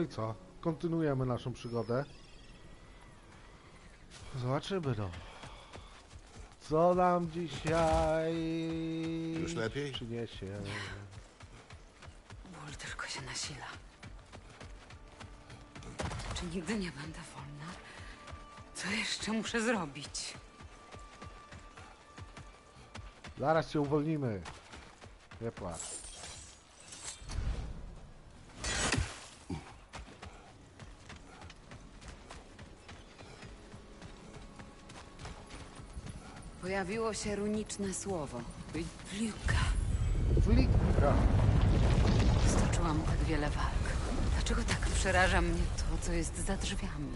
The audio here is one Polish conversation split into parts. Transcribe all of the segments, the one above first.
No i co? Kontynuujemy naszą przygodę. Zobaczymy no. Co nam dzisiaj Już lepiej? przyniesie. Ból tylko się nasila. Czy nigdy nie będę wolna? Co jeszcze muszę zrobić? Zaraz cię uwolnimy. Nie płacz. Pojawiło się runiczne słowo. Wliuka. Flikka. Stoczyłam tak wiele walk. Dlaczego tak przeraża mnie to, co jest za drzwiami?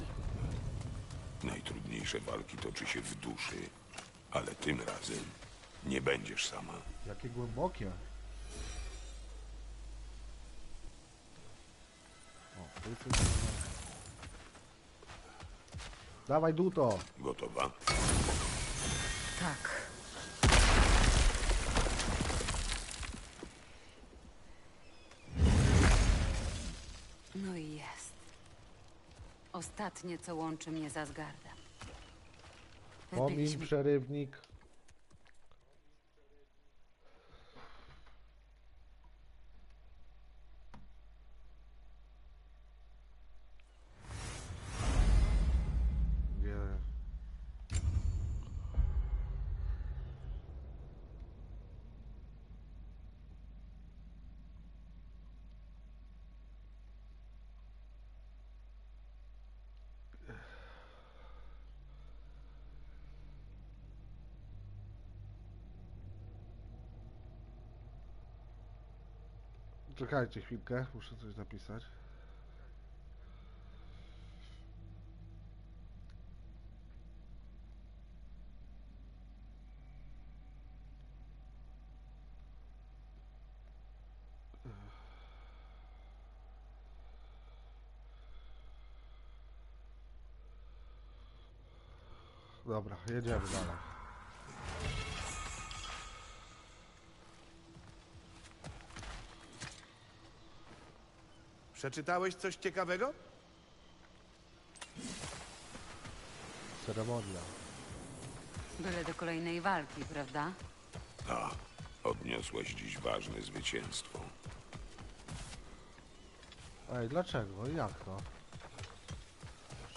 Najtrudniejsze walki toczy się w duszy, ale tym razem nie będziesz sama. Jakie głębokie. O, to jest jest- Dawaj duto. Gotowa? Tak. No i jest. Ostatnie, co łączy mnie z Asgardem. Byliśmy przerywnik. Nie. Czekajcie chwilkę, muszę coś napisać. Dobra, jedziemy dalej. Przeczytałeś coś ciekawego? Ceremonia. byle do kolejnej walki, prawda? A, odniosłeś dziś ważne zwycięstwo. Ej, dlaczego? Jak to?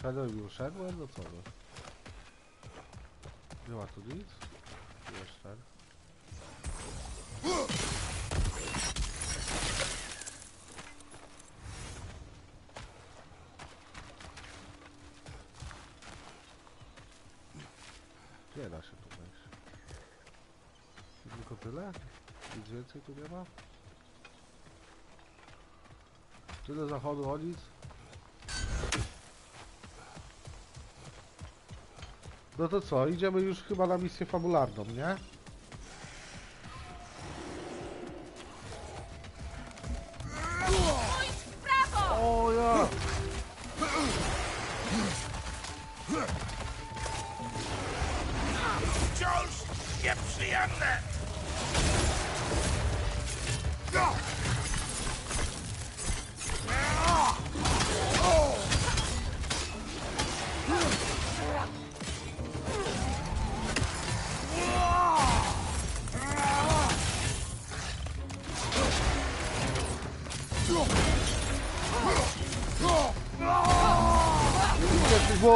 Szedłem i uszedłem? No co wy? Nie ma tu nic? Jeszcze. Nie da się tu wejść. Tylko tyle? Nic więcej tu nie ma? Tyle zachodu o nic? No to co, idziemy już chyba na misję fabularną, nie? Idzie tu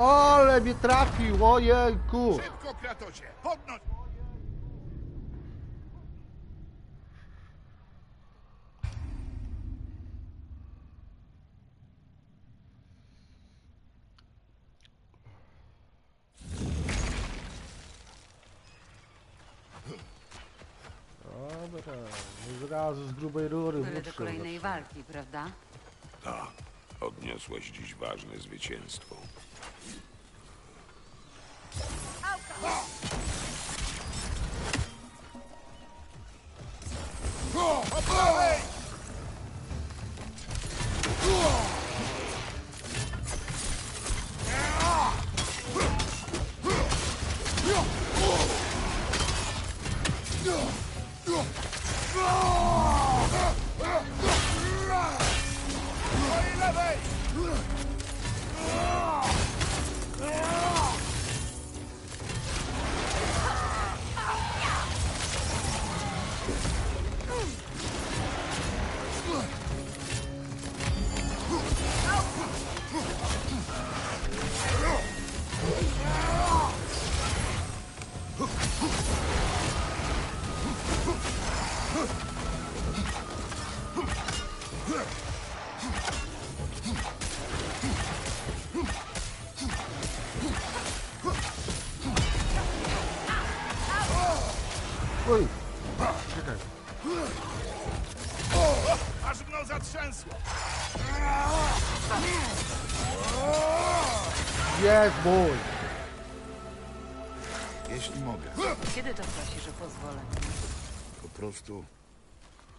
Ale mnie trafił, ojejku! Szybko, Kratosie! Podnoś! Od razu z grubej rury. Byle do kolejnej walki, prawda? Tak, odniosłeś dziś ważne zwycięstwo. Po prawej!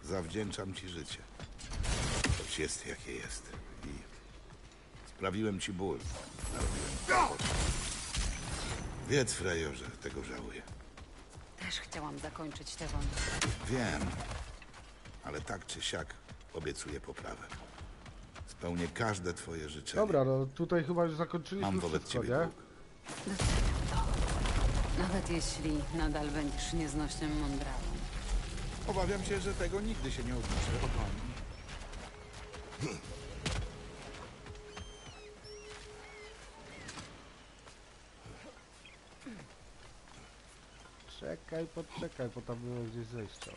Zawdzięczam ci życie. Choć jest jakie jest. I sprawiłem ci ból. Narobiłem kłopot. Wiedz, Frejorze, tego żałuję. Też chciałam zakończyć tę wojnę. Wiem, ale tak czy siak obiecuję poprawę. Spełnię każde twoje życzenie. Dobra, no tutaj chyba już zakończyliśmy Mam wobec wszystko, ciebie nie? dług. Doceniam to. Nawet jeśli nadal będziesz nieznośnym mądralem. Obawiam się, że tego nigdy się nie obliczę, o pani. Czekaj, poczekaj, bo tam było gdzieś zejście. O,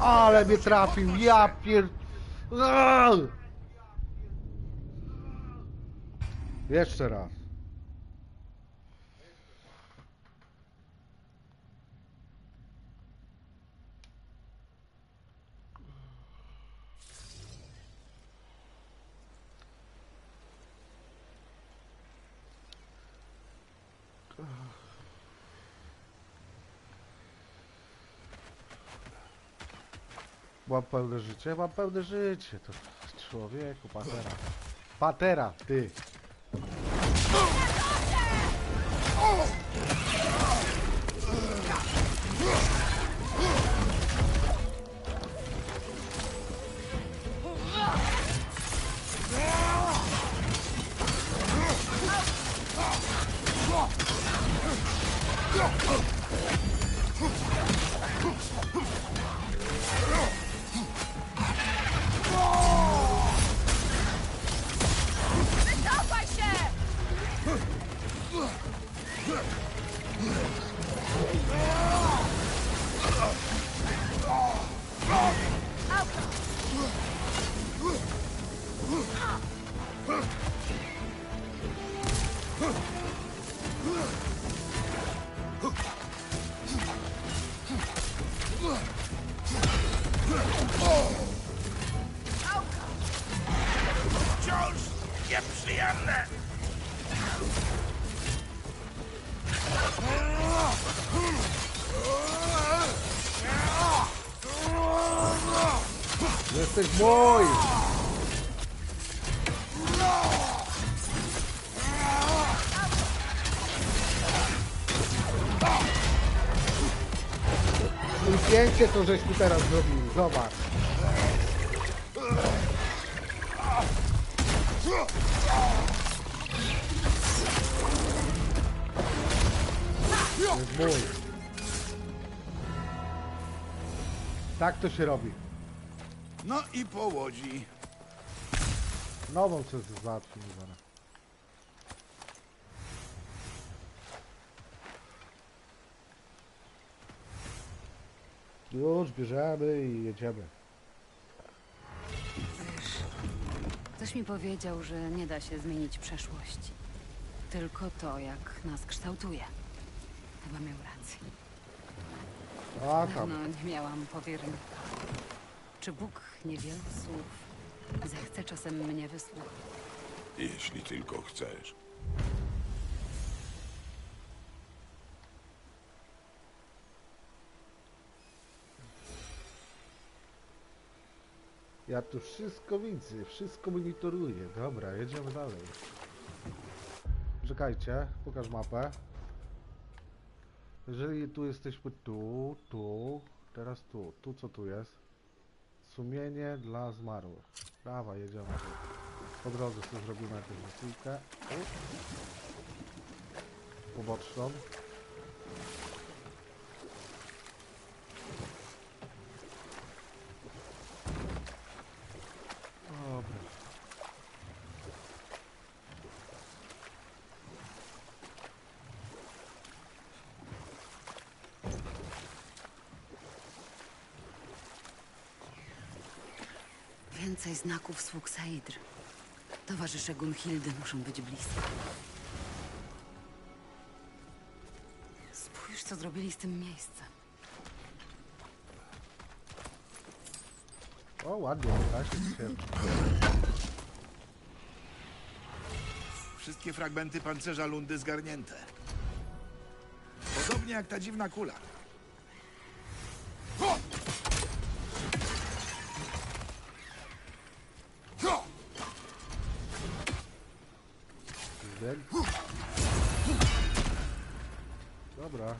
Ale mnie trafił, ja pier... Jeszcze raz. Mam pełne życie? Mam pełne życie. To człowieku, patera. Patera, ty. Jesteś mój! I pięknie to żeś tu teraz zrobili, zobacz. Jest mój. Tak to się robi. No i po łodzi. Nową co załatwimy zaraz. Już bierzemy i jedziemy. Wiesz, ktoś mi powiedział, że nie da się zmienić przeszłości. Tylko to, jak nas kształtuje. Chyba miał rację. A tam. Dawno nie miałam powiernika. Czy Bóg niewiele słów zechce czasem mnie wysłuchać? Jeśli tylko chcesz. Ja tu wszystko widzę, wszystko monitoruję. Dobra, jedziemy dalej. Czekajcie, pokaż mapę. Jeżeli tu jesteśmy tu, tu, teraz tu, tu co tu jest? Sumienie dla zmarłych. Prawa, jedziemy. Po drodze sobie zrobimy jakąś wysyłkę. Poboczną. Więcej znaków sług Saidr. Towarzysze Gunhildy muszą być blisko. Spójrz, co zrobili z tym miejscem. O, ładnie, się. Wszystkie fragmenty pancerza Lundy zgarnięte. Podobnie jak ta dziwna kula. Zbieg. Dobra.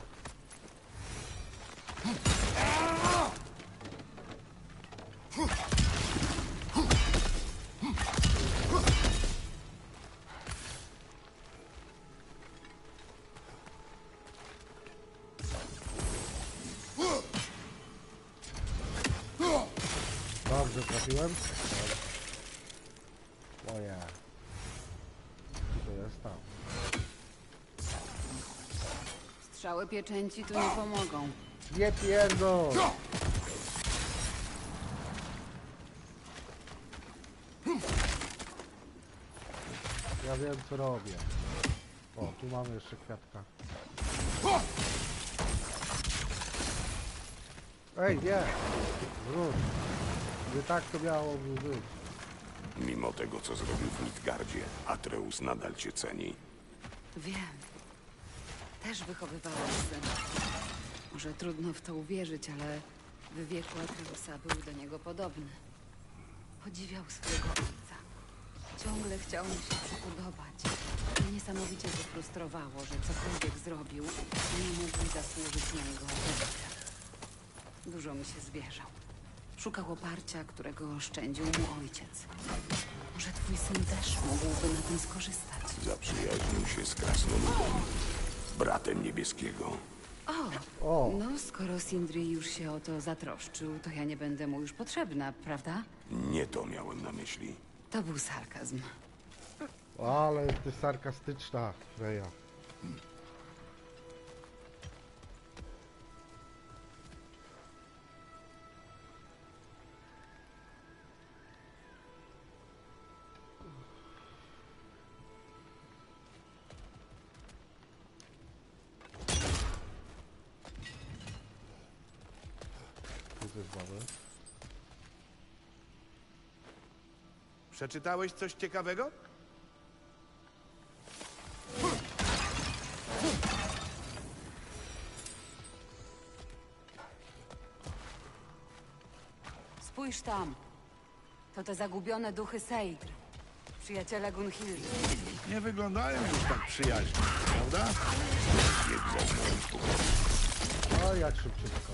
Dobrze trafiłem. Co to tam? Strzały pieczęci tu nie pomogą. Nie pierdol! Ja wiem co robię. O, tu mamy jeszcze kwiatka. Ej, nie! Wróć. Nie tak to miało być. Mimo tego, co zrobił w Midgardzie, Atreus nadal cię ceni. Wiem. Też wychowywałam syna. Może trudno w to uwierzyć, ale w wieku Atreusa był do niego podobny. Podziwiał swojego ojca. Ciągle chciał mu się przypodobać. I niesamowicie frustrowało, że cokolwiek zrobił, nie mógł zasłużyć na jego autorytet. Dużo mi się zwierzał. Szukał oparcia, którego oszczędził mu ojciec. Może twój syn też mógłby na tym skorzystać. Zaprzyjaźnił się z Krasnoludem, bratem niebieskiego. O, No, skoro Sindri już się o to zatroszczył, to ja nie będę mu już potrzebna, prawda? Nie to miałem na myśli. To był sarkazm. ale jesteś sarkastyczna, Freja. Przeczytałeś coś ciekawego? Spójrz tam. To te zagubione duchy Seidr. Przyjaciele Gunhildy. Nie wyglądają już tak przyjaźnie, prawda? O, jak szybciutko.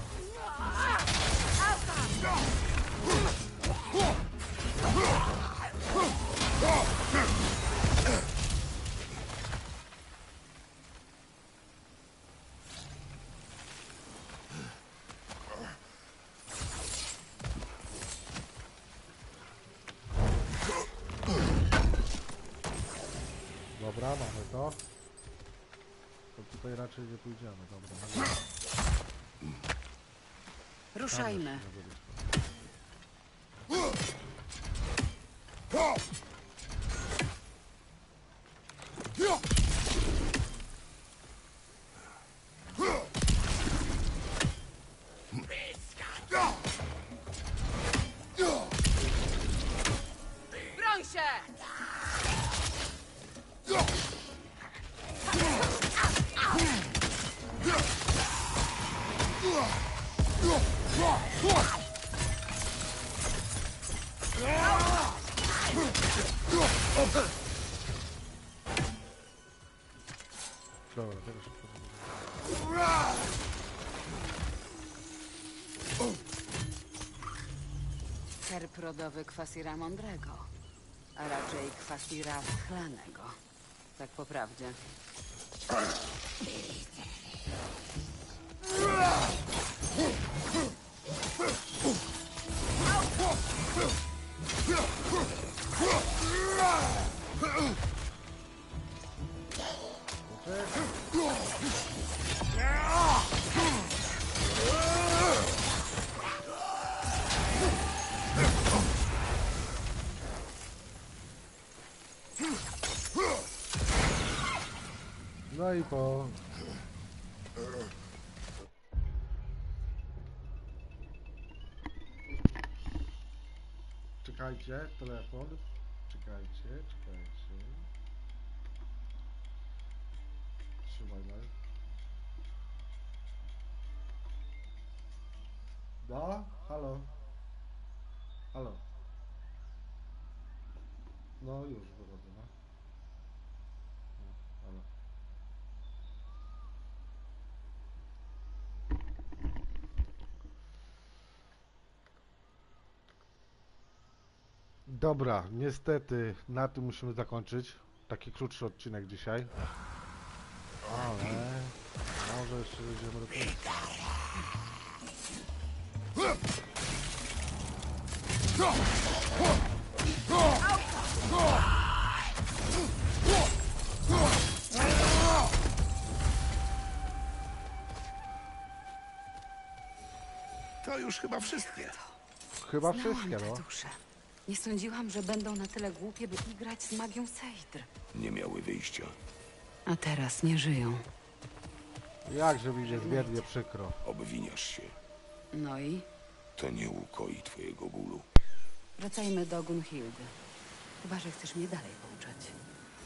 Dobra, mamy to. To tutaj raczej nie pójdziemy, dobra. Ruszajmy. Broń Dobra, teraz. Herb rodowy Kwasira Mądrego, a raczej Kwasira Schlanego. Tak po prawdzie. No Czekajcie, telefon. Czekajcie, czekajcie. Trzymaj, Maj. No, halo. Halo. No już wychodzę, no. No, halo. Dobra, niestety na tym musimy zakończyć. Taki krótszy odcinek dzisiaj. Ale może jeszcze dojdziemy do końca. To już chyba wszystkie. Chyba wszystkie, no. dusze. Nie sądziłam, że będą na tyle głupie, by igrać z magią Seidr. Nie miały wyjścia. A teraz nie żyją. Jakże mi niezmiernie przykro. Obwiniasz się. No i To nie ukoi twojego bólu. wracajmy do Gunhildy. Chyba, że chcesz mnie dalej pouczać.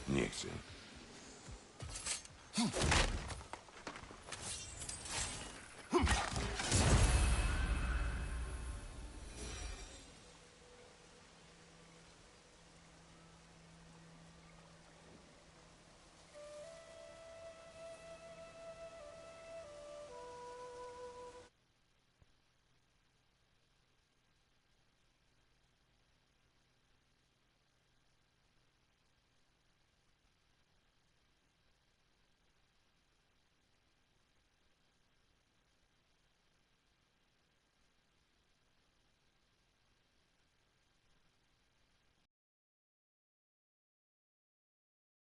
Nie chcę.